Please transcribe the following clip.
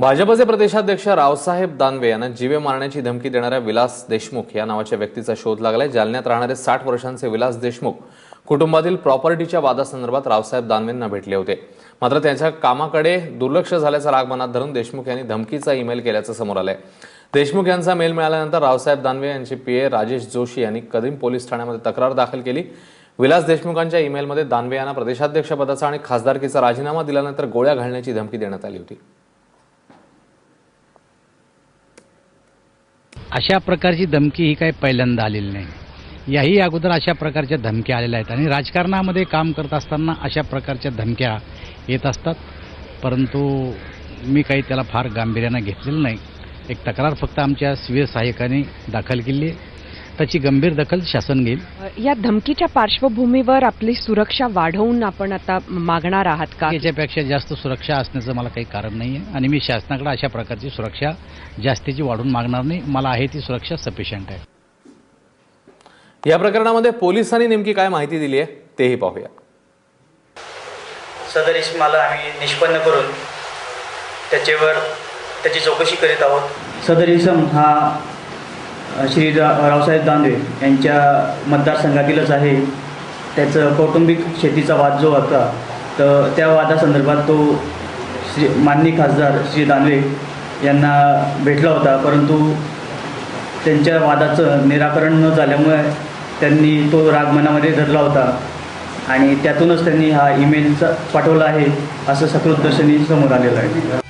भाजपचे प्रदेशाध्यक्ष रावसाहेब दानवे यांना जीवे मारण्याची धमकी देणाऱ्या विलास देशमुख या नावाच्या व्यक्तीचा शोध लागलाय जालन्यात राहणारे साठ वर्षांचे विलास देशमुख कुटुंबातील प्रॉपर्टीच्या वादासंदर्भात रावसाहेब दानवेंना भेटले होते. मात्र त्यांच्या कामाकडे दुर्लक्ष झाल्याचा राग मनात धरून देशमुख यांनी धमकीचा ईमेल केल्याचं समोर आलंय. देशमुख यांचा मेल मिळाल्यानंतर रावसाहेब दानवे यांचे पीए राजेश जोशी यांनी कदीम पोलीस ठाण्यामध्ये तक्रार दाखल केली. विलास देशमुखांच्या ईमेलमध्ये दानवे यांना प्रदेशाध्यक्षपदाचा आणि खासदारकीचा राजीनामा दिल्यानंतर गोळ्या घालण्याची धमकी देण्यात आली होती. अशा प्रकारची धमकी ही काही पहिल्यांदा आलेली नाही. याही अगोदर अशा प्रकारच्या धमक्या आलेल्या आहेत आणि राजकारणामध्ये काम करत असताना अशा प्रकारच्या धमक्या येत असतात. परंतु मी काही त्याला फार गांभीर्यानं घेतलेलं नाही. एक तक्रार फक्त आमच्या स्वीय सहाय्यकाने दाखल केली आहे. त्याची गंभीर दखल शासन घेईल. या धमकीच्या पार्श्वभूमीवर आपली सुरक्षा वाढवून आपण आता मागणार आहात का? याच्यापेक्षा जास्त सुरक्षा असण्याचं मला काही कारण नाही आहे आणि मी शासनाकडे अशा प्रकारची सुरक्षा जास्तीची वाढवून मागणार नाही. मला आहे ती सुरक्षा सफिशियंट आहे. या प्रकरणामध्ये पोलिसांनी नेमकी काय माहिती दिली आहे तेही पाहूया. सदर इस्माला आम्ही निष्पन्न करून त्याच्यावर त्याची चौकशी करीत आहोत. सदर इसम हा श्री रावसाहेब दानवे यांच्या मतदारसंघातीलच आहे. त्याचं कौटुंबिक शेतीचा वाद जो होता तर त्या वादासंदर्भात तो श्री माननीय खासदार श्री दानवे यांना भेटला होता. परंतु त्यांच्या वादाचं निराकरण न झाल्यामुळे त्यांनी तो राग मनामध्ये धरला होता आणि त्यातूनच त्यांनी हा ईमेलचा पाठवला आहे असं सकृत दर्शनी समोर आलेलं आहे.